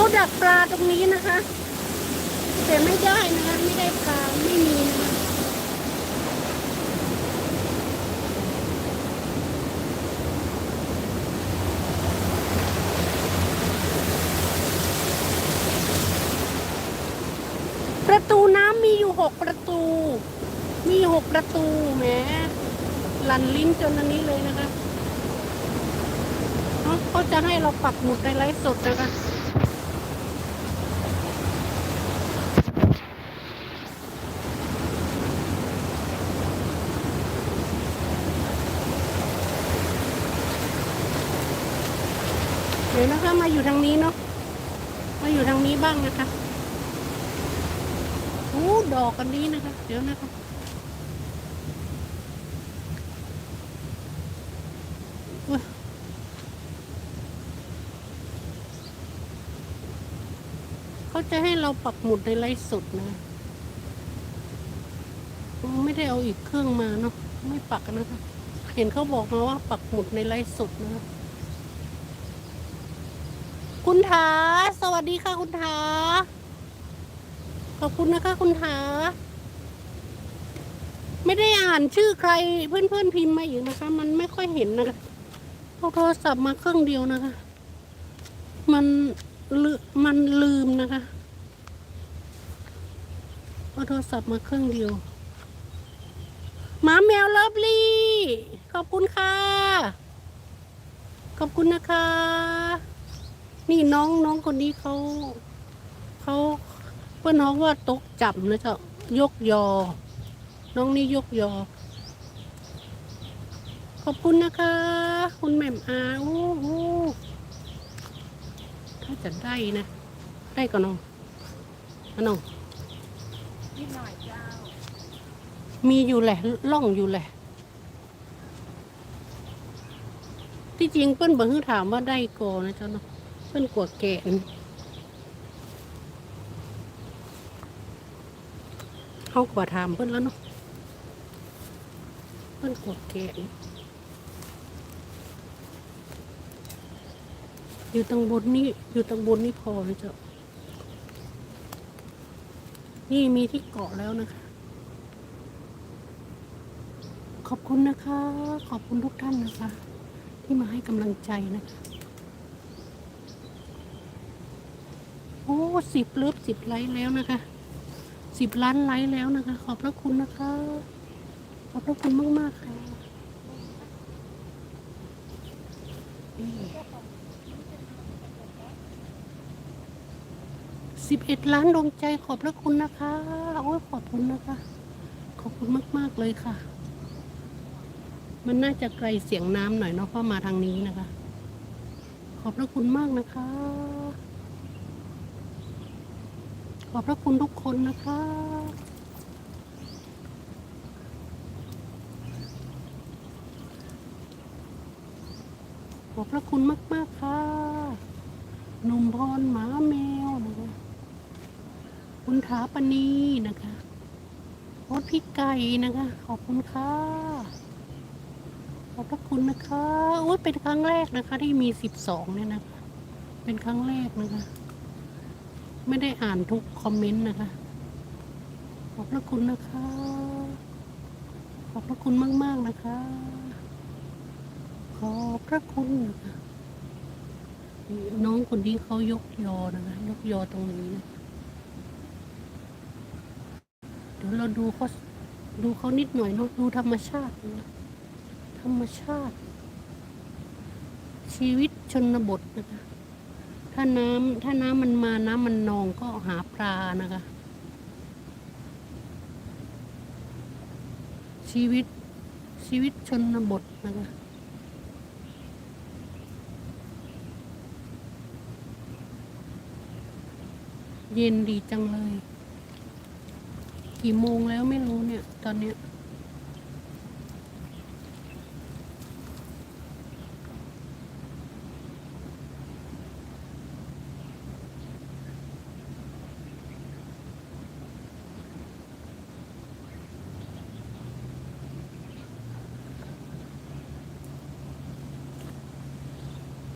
เขาดักปลาตรงนี้นะคะ แต่ไม่ได้นะคะ ไม่ได้ปลาไม่มีนะคะประตูน้ำมีอยู่หกประตู มีหกประตูแหมลันลิ้นจนอันนี้เลยนะคะเอ้าเขาจะให้เราปักหมุดในไลฟ์สดนะคะ ดี๋ยวนะคะมาอยู่ทางนี้เนาะมาอยู่ทางนี้บ้างนะคะโอ้ดอกกันนี้นะคะ เดี๋ยวนะคะเขาจะให้เราปักหมุดในไลฟ์สดนะไม่ได้เอาอีกเครื่องมาเนาะไม่ปักนะคะ เห็นเขาบอกมาว่าปักหมุดในไลฟ์สดนะคะ คุณถาสวัสดีค่ะคุณถาขอบคุณนะคะคุณถาไม่ได้อ่านชื่อใครเพื่อนๆพิมพ์มาอีกนะคะ มันไม่ค่อยเห็นนะคะเอาโทรศัพท์มาเครื่องเดียวนะคะ มันลืมันลืมนะคะเอาโทรศัพท์มาเครื่องเดียวหมาแมวเลิฟลี่ ขอบคุณค่ะ ขอบคุณนะคะ นี่น้องน้องคนนี้เขาเขาเพื่อนน้องว่าตกจับนะเจ้ายกยอ น้องนี่ยกยอ ขอบคุณนะคะ คุณแม่มอาโอ้โหถ้าจะได้นะ ได้ก็น้องน้องนิดหน่อยเจ้า มีอยู่แหละล่องอยู่แหละ ที่จริงเปิ้นเบิ่งถามว่าได้กอนะเจ้าเนาะ เปิ้นกวดแกะนี่เขากว่าถามเปิ้นแล้วเนาะเปิ้นกวดแกะนี่อยู่ตรงบนนี่อยู่ตรงบนนี่พอเลยเจ้านี่มีที่เกาะแล้วนะคะ ขอบคุณนะคะ ขอบคุณทุกท่านนะคะ ที่มาให้กำลังใจนะคะ อ้สิบเลิฟสิบไลค์แล้วนะคะสิบล้านไลค์แล้วนะคะ ขอบพระคุณนะคะ ขอบพระคุณมากมากค่ะสิบเอ็ดล้านดวงใจขอบพระคุณนะคะโอ้ยขอบคุณนะคะ ขอบคุณมากๆเลยค่ะ มันน่าจะไกลเสียงน้ำหน่อยเนาะเพราะมาทางนี้นะคะ ขอบพระคุณมากนะคะ ขอบพระคุณทุกคนนะคะขอบพระคุณมาก ๆ ค่ะหนุ่มพรหมาแมวนะคะคุณถาปณีนะคะโคตพี่ไก่นะคะ ขอบคุณค่ะ ขอบพระคุณนะคะโอ้ยเป็นครั้งแรกนะคะ ที่มีสิบสองเนี่ยนะคะ เป็นครั้งแรกนะคะ ไม่ได้อ่านทุกคอมเมนต์นะคะ ขอบพระคุณนะคะ ขอบพระคุณมาก ๆ นะคะ ขอบพระคุณนะคะน้องคนนี้เขายกยอนะคะ ยกยอตรงนี้นะเดี๋ยวเราดูเขาดูเขานิดหน่อยเนาะดูธรรมชาตินะธรรมชาติ ชีวิตชนบทนะคะ ถ้าน้ำถ้าน้ำมันมาน้ำมันนองก็หาปลานะคะ ชีวิตชีวิตชนบทนะคะเย็นดีจังเลย กี่โมงแล้วไม่รู้เนี่ย ตอนเนี้ย